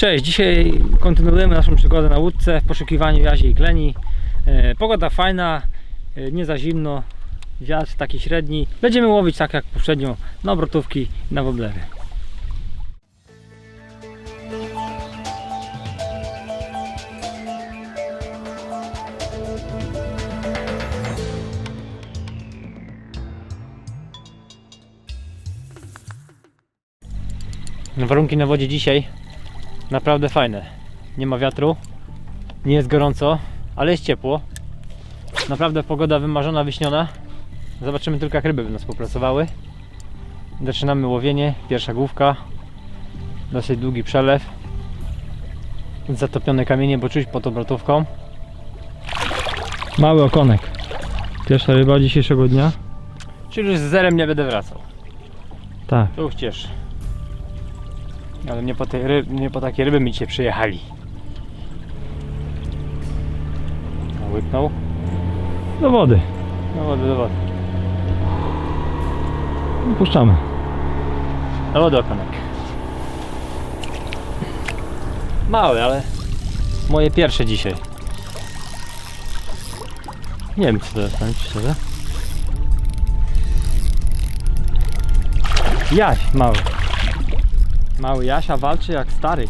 Cześć, dzisiaj kontynuujemy naszą przygodę na łódce w poszukiwaniu jazi i kleni. E, Pogoda fajna, e, nie za zimno, wiatr taki średni. Będziemy łowić tak jak poprzednio na obrotówki i na woblery. Warunki na wodzie dzisiaj naprawdę fajne. Nie ma wiatru, nie jest gorąco, ale jest ciepło. Naprawdę pogoda wymarzona, wyśniona. Zobaczymy tylko jak ryby będą współpracowały. Zaczynamy łowienie, pierwsza główka. Dosyć długi przelew. Zatopione kamienie, bo czuć pod obrotówką. Mały okonek. Pierwsza ryba dzisiejszego dnia. Czyli już z zerem nie będę wracał. Tak. To cieszy. Ale nie po, tej ryb, nie po takie ryby mi dzisiaj przyjechali. Łyknął. Do wody. Do wody, do wody. Puszczamy. Do wody okonek. Mały, ale moje pierwsze dzisiaj. Nie wiem co to jest, powiem szczerze. Jaś, mały. Mały Jasia walczy jak stary.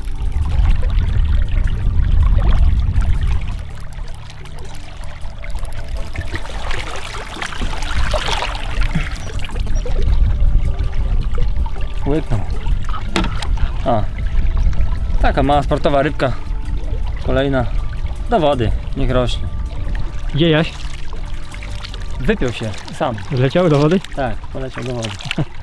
Łyknął. A. Taka mała sportowa rybka. Kolejna. Do wody. Niech rośnie. Gdzie Jaś? Wypiął się sam. Zleciał do wody? Tak, poleciał do wody.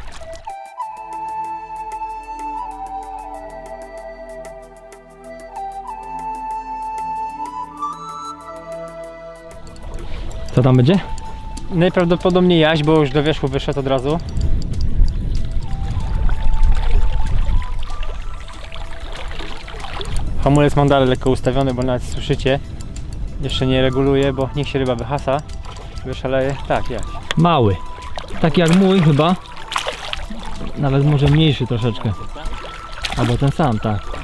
Co tam będzie? Najprawdopodobniej jaś, bo już do wierzchu wyszedł od razu. Hamulec mam dalej lekko ustawiony, bo nawet słyszycie. Jeszcze nie reguluję, bo niech się ryba wyhasa. Wyszaleje. Tak, jaś. Mały. Taki jak mój chyba. Nawet może mniejszy troszeczkę. Albo ten sam, tak.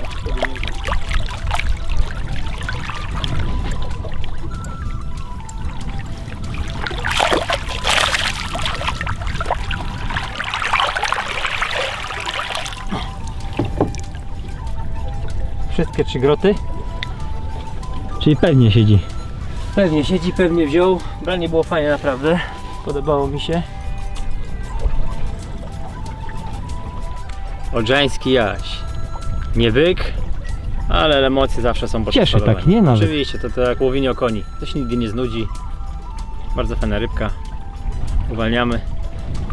Wszystkie trzy groty. Czyli pewnie siedzi. Pewnie siedzi, pewnie wziął. Branie było fajne naprawdę. Podobało mi się. Odrzański jaś. Nie byk, ale emocje zawsze są Cieszy podspodowane. tak, nie? Nawet. Oczywiście, to, to jak łowienie o koni. To się nigdy nie znudzi. Bardzo fajna rybka. Uwalniamy.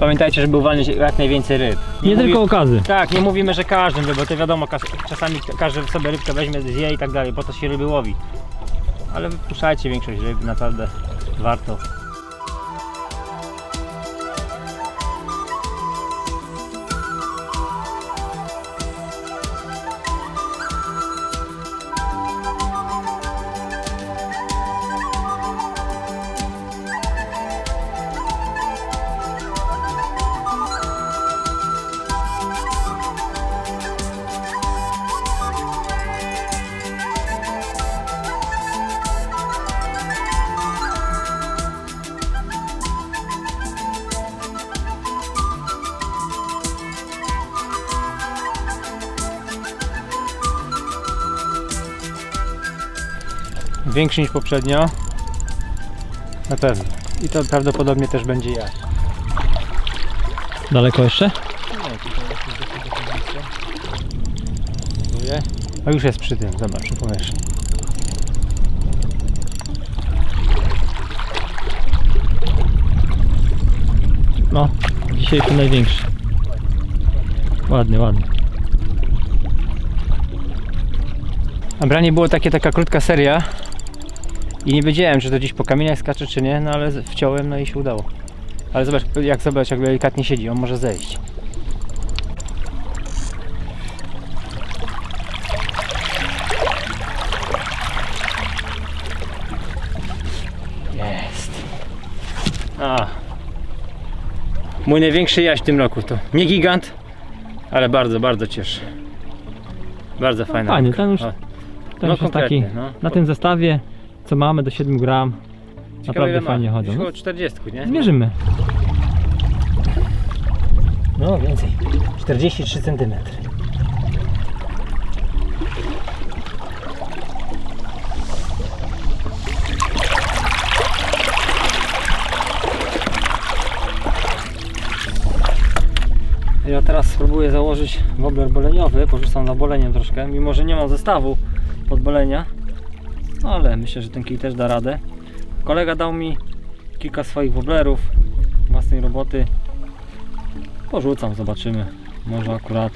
Pamiętajcie, żeby uwalniać jak najwięcej ryb. Nie mówi- tylko okazy. Tak, nie mówimy, że każdym, bo to wiadomo, kas- czasami każdy sobie rybkę weźmie, zje i tak dalej, po to się ryby łowi. Ale wypuszczajcie większość ryb, naprawdę warto. Większy niż poprzednio. Na pewno. I to prawdopodobnie też będzie ja. Daleko jeszcze? Próbuję. A już jest przy tym, zobacz, przy powierzchni. No, dzisiejszy największy. Ładny, ładny. A branie było takie, taka krótka seria. I nie wiedziałem, czy to gdzieś po kamieniach skacze, czy nie, no ale wciąłem, no i się udało. Ale zobacz, jak zobacz, jak delikatnie siedzi, on może zejść. Jest. A. Mój największy jaś w tym roku to nie gigant, ale bardzo, bardzo cieszy. Bardzo fajny. fajny, ten już- Ten no już jest taki, no. na tym zestawie, co mamy do 7 gram, Ciekawe, naprawdę ile ma. fajnie chodzą. Około 40, nie? zmierzymy. No więcej. 43 cm. Ja teraz spróbuję założyć wobler boleniowy, porzucam na boleniem troszkę, mimo że nie mam zestawu pod bolenia, no ale myślę, że ten kij też da radę. Kolega dał mi kilka swoich woblerów własnej roboty, Porzucam, zobaczymy. Może akurat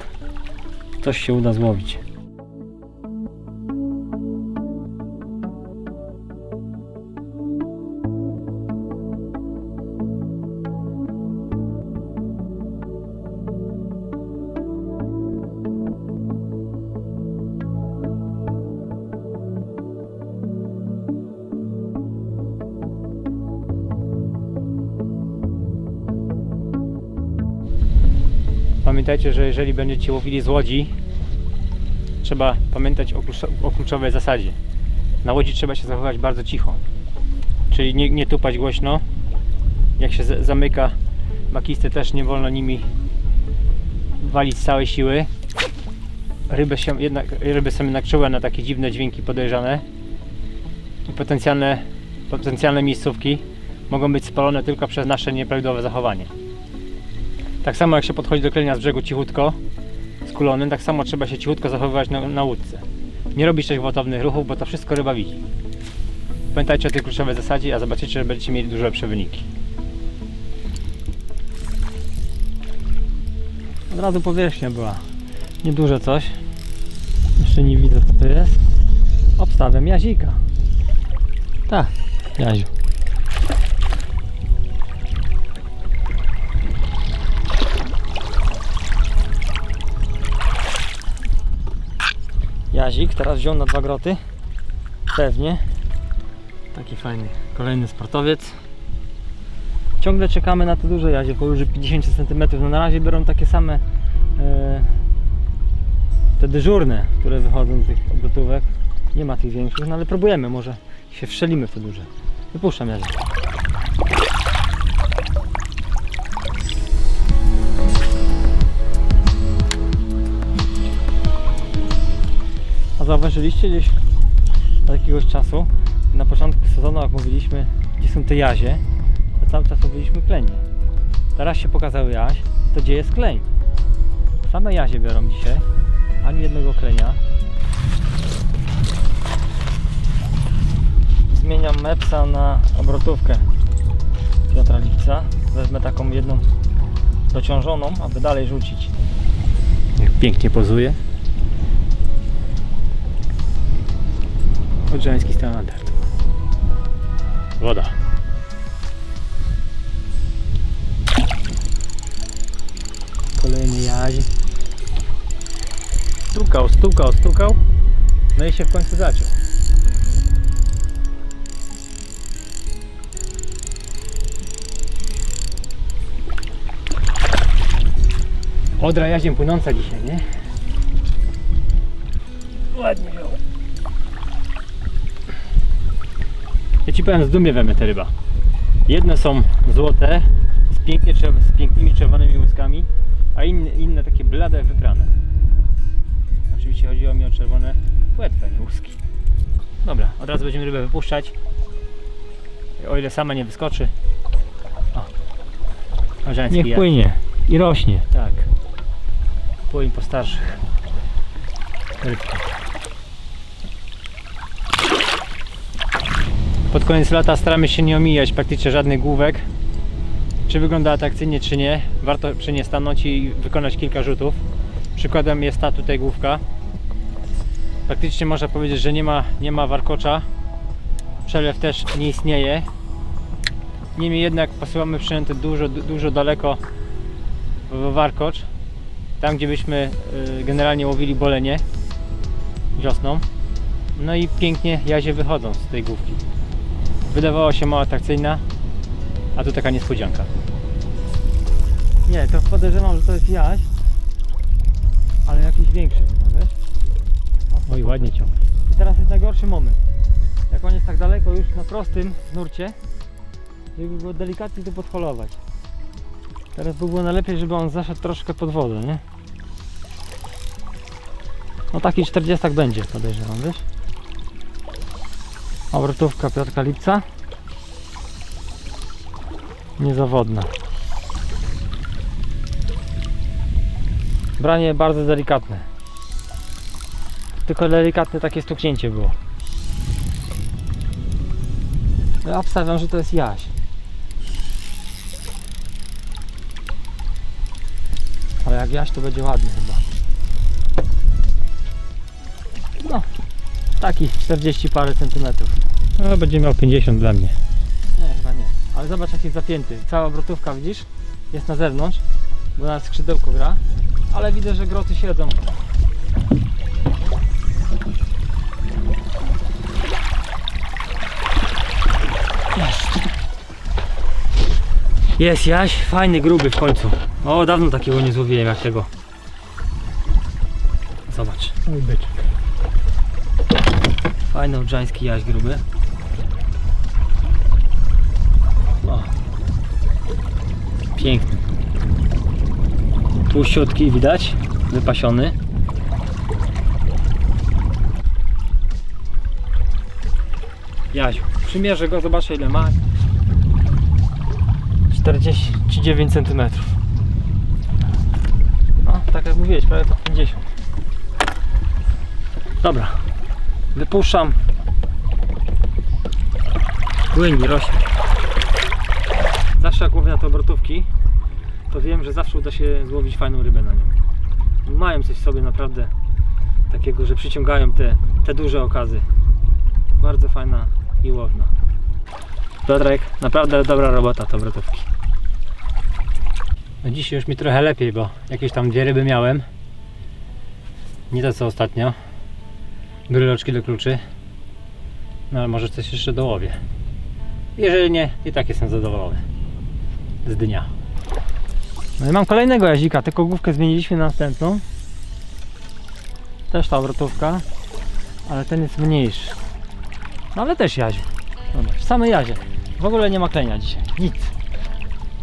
coś się uda złowić. Pamiętajcie, że jeżeli będziecie łowili z łodzi, trzeba pamiętać o, klucz- o kluczowej zasadzie. Na łodzi trzeba się zachować bardzo cicho. Czyli nie, nie tupać głośno. Jak się zamyka makisty, też nie wolno nimi walić z całej siły. Ryby, się jednak, ryby są jednak czułe na takie dziwne dźwięki podejrzane. I potencjalne, potencjalne miejscówki mogą być spalone tylko przez nasze nieprawidłowe zachowanie. Tak samo jak się podchodzi do klenia z brzegu cichutko, skulonym, tak samo trzeba się cichutko zachowywać na, na łódce. Nie robić też gwałtownych ruchów, bo to wszystko ryba widzi. Pamiętajcie o tej kluczowej zasadzie, a zobaczycie, że będziecie mieli dużo lepsze wyniki. Od razu powierzchnia była. Nieduże coś. Jeszcze nie widzę co to jest. Obstawiam jazika. Tak, jaziu. Jazik teraz wziął na dwa groty. Pewnie. Taki fajny. Kolejny sportowiec. Ciągle czekamy na te duże jazie powyżej 50 cm. No na razie biorą takie same e, te dyżurne, które wychodzą z tych obrotówek. Nie ma tych większych, no ale próbujemy, może się wszczelimy w te duże. Wypuszczam jazie. Zauważyliście gdzieś od jakiegoś czasu, na początku sezonu, jak mówiliśmy, gdzie są te jazie, to cały czas mówiliśmy klenie. Teraz się pokazał jaź, to gdzie jest kleń? Same jazie biorą dzisiaj, ani jednego klenia. Zmieniam mepsa na obrotówkę Piotra Lipca. Wezmę taką jedną dociążoną, aby dalej rzucić. Pięknie pozuje. Odrzański standard. Woda. Kolejny jaź. Stukał, stukał, stukał. No i się w końcu zaciął. Odra jaziem płynąca dzisiaj, nie? Ładnie ją. Ja ci powiem, zdumie we mnie te ryba. Jedne są złote, z, pięknie, z pięknymi czerwonymi łuskami, a inne, inne takie blade, wybrane. Oczywiście chodziło mi o czerwone płetwe, nie łuski. Dobra, od razu będziemy rybę wypuszczać. O ile sama nie wyskoczy. O, Niech płynie i rośnie. Tak. Płyń po starszych rybkach. Pod koniec lata staramy się nie omijać praktycznie żadnych główek. Czy wygląda atrakcyjnie, czy nie. Warto przy nie stanąć i wykonać kilka rzutów. Przykładem jest ta tutaj główka. Praktycznie można powiedzieć, że nie ma, nie ma warkocza. Przelew też nie istnieje. Niemniej jednak posyłamy przynęty dużo, dużo daleko w warkocz. Tam gdzie byśmy y, generalnie łowili bolenie wiosną. No i pięknie jazie wychodzą z tej główki. Wydawała się mało atrakcyjna, a tu taka niespodzianka. Nie, to podejrzewam, że to jest jaś, ale jakiś większy chyba, wiesz? ładnie ciągnie. I teraz jest najgorszy moment. Jak on jest tak daleko już na prostym nurcie, żeby go delikatnie tu podholować. Teraz by było najlepiej, żeby on zaszedł troszkę pod wodę, nie? No taki 40 będzie, podejrzewam, wiesz? Obrotówka Piotrka Lipca. Niezawodna. Branie bardzo delikatne. Tylko delikatne takie stuknięcie było. Ja obstawiam, że to jest jaś. Ale jak jaś to będzie ładny chyba. No, taki 40 parę centymetrów. No będzie miał 50 dla mnie. Nie, chyba nie. Ale zobacz jaki jest zapięty. Cała obrotówka widzisz? Jest na zewnątrz, bo na skrzydełko gra. Ale widzę, że groty siedzą. Jest. Jest Jaś, fajny, gruby w końcu. O, dawno takiego nie złowiłem jak tego. Zobacz. Byczek. Fajny odrzański jaś gruby. Piękny. Tłuściutki widać, wypasiony. Jaziu, przymierzę go, zobaczę ile ma. 49 cm. No, tak jak mówiłeś, prawie pod 50. Dobra, wypuszczam. Płyni, rośnie. Zawsze jak łowię na te obrotówki, to wiem, że zawsze uda się złowić fajną rybę na nią. Mają coś w sobie naprawdę takiego, że przyciągają te, te duże okazy. Bardzo fajna i łowna. Piotrek, naprawdę dobra robota to obrotówki. No dzisiaj już mi trochę lepiej, bo jakieś tam dwie ryby miałem. Nie to co ostatnio. Bryloczki do kluczy. No ale może coś jeszcze dołowię. Jeżeli nie, i tak jestem zadowolony z dnia. No i mam kolejnego jazika, tylko główkę zmieniliśmy na następną. Też ta obrotówka, ale ten jest mniejszy. No ale też jaziu. Zobacz, same jazie. W ogóle nie ma klenia dzisiaj. Nic.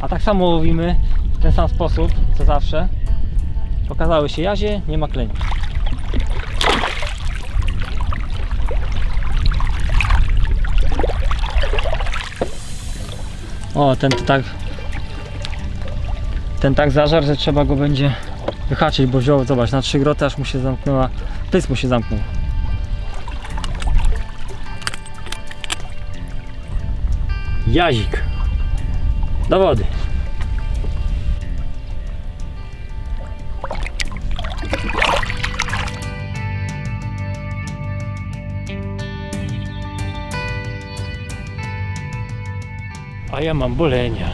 A tak samo łowimy w ten sam sposób, co zawsze. Pokazały się jazie, nie ma klenia. O, ten to tak ten tak zażar, że trzeba go będzie wyhaczyć, bo wziął, zobacz, na trzy groty aż mu się zamknęła, pys mu się zamknął. Jazik. Do wody. A ja mam bolenia.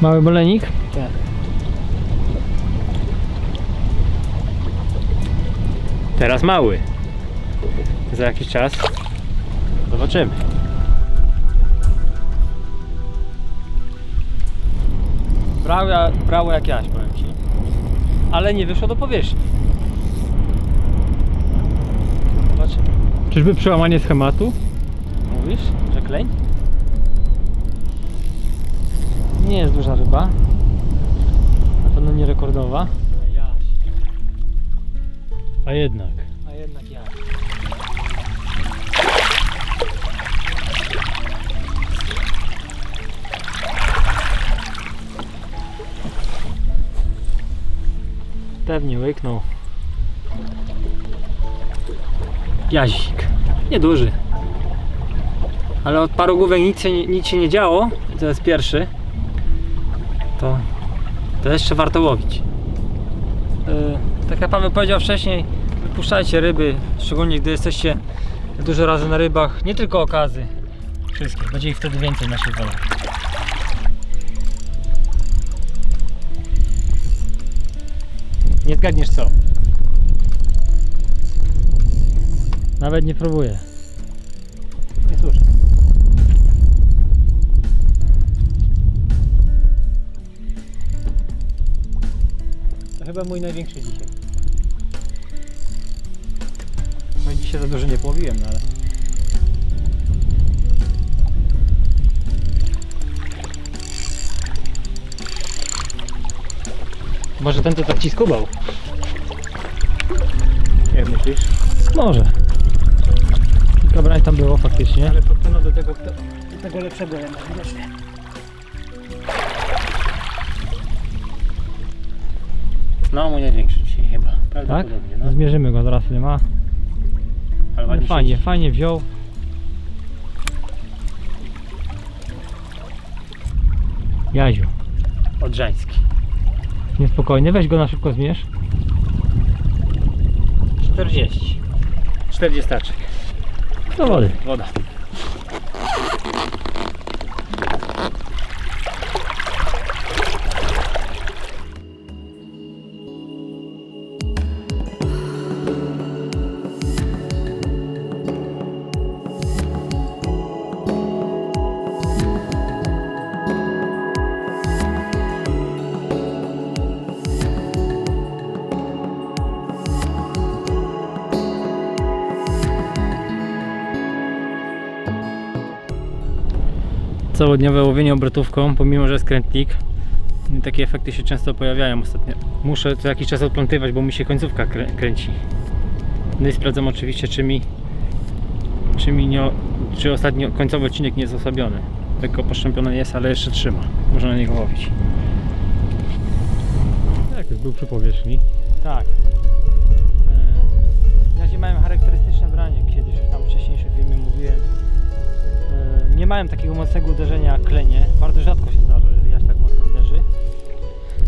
Mały bolenik? Tak. Teraz mały. Za jakiś czas zobaczymy. Brało, brało jak jaś, powiem Ci. Ale nie wyszło do powierzchni. Zobaczymy. Czyżby przełamanie schematu? Mówisz, że kleń? Nie jest duża ryba. Na pewno nie rekordowa. A jaś. A jednak. A jednak jaś. Pewnie łyknął. Jazik. Nieduży. Ale od paru główek nic nic się nie działo. To jest pierwszy. To, to jeszcze warto łowić. Jak Paweł powiedział wcześniej, wypuszczajcie ryby, szczególnie gdy jesteście dużo razy na rybach, nie tylko okazy. Wszystkie, będzie ich wtedy więcej naszych wolach. Nie zgadniesz co? Nawet nie próbuję. No cóż. To chyba mój największy dzisiaj. Się za dużo nie połowiłem, no ale... Może ten to tak ci skubał? Jak myślisz? Może. Kilka brań tam było faktycznie. Ale podpłynął do tego, do tego lepszego jednak widocznie. No, mu nie większy dzisiaj chyba. Tak? Prawdopodobnie, no. Zmierzymy go zaraz ile ma. Ładnie fajnie, siedzi. fajnie wziął. Jaziu, Odrzański. niespokojny, weź go na szybko zmierz. 40. 40 taczek. Do wody. Woda. Całodniowe łowienie obrotówką, pomimo że jest krętnik. Takie efekty się często pojawiają ostatnio. Muszę co jakiś czas odplątywać, bo mi się końcówka krę kręci. No i sprawdzam oczywiście, czy mi, czy mi nie, czy ostatni końcowy odcinek nie jest osłabiony. Lekko poszczępiony jest, ale jeszcze trzyma. Można na niego łowić. Już był przy powierzchni. Tak. E, Jazie mają charakterystyczne branie, kiedyś tam w wcześniejszym filmie mówiłem. Mają takiego mocnego uderzenia klenie. Bardzo rzadko się zdarza, że jaś tak mocno uderzy.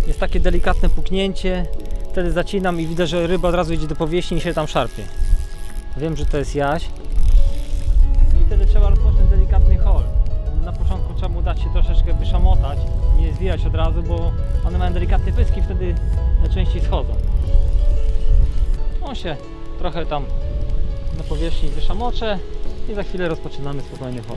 Jest takie delikatne puknięcie, wtedy zacinam i widzę, że ryba od razu idzie do powierzchni i się tam szarpie. Wiem, że to jest jaś. I wtedy trzeba rozpocząć delikatny hol. Na początku trzeba mu dać się troszeczkę wyszamotać, nie zwijać od razu, bo one mają delikatne pyski, wtedy najczęściej schodzą. On się trochę tam na powierzchni wyszamocze i za chwilę rozpoczynamy spokojny hol.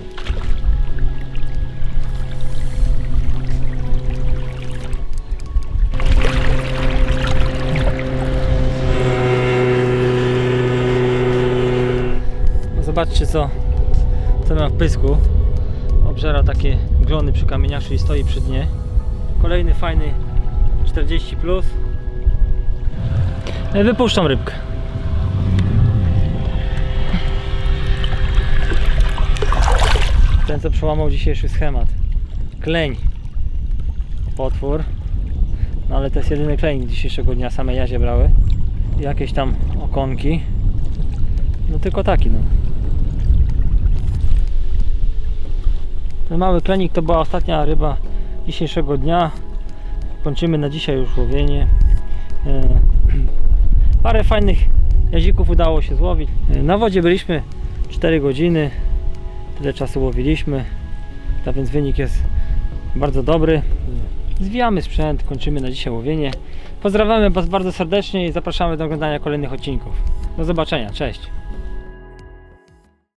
No Zobaczcie co, co ma w pysku. Obżera takie glony przy kamieniaszu i stoi przy dnie. Kolejny fajny 40 plus. E, Wypuszczam rybkę. Ten co przełamał dzisiejszy schemat. Kleń. Potwór. No ale to jest jedyny kleń dzisiejszego dnia. Same jazie brały. Jakieś tam okonki. No tylko taki no. Ten mały klenik to była ostatnia ryba dzisiejszego dnia. Kończymy na dzisiaj już łowienie. E, Parę fajnych jazików udało się złowić. E, Na wodzie byliśmy 4 godziny. Tyle czasu łowiliśmy. Tak więc wynik jest bardzo dobry. Zwijamy sprzęt, kończymy na dzisiaj łowienie. Pozdrawiamy Was bardzo serdecznie i zapraszamy do oglądania kolejnych odcinków. Do zobaczenia, cześć.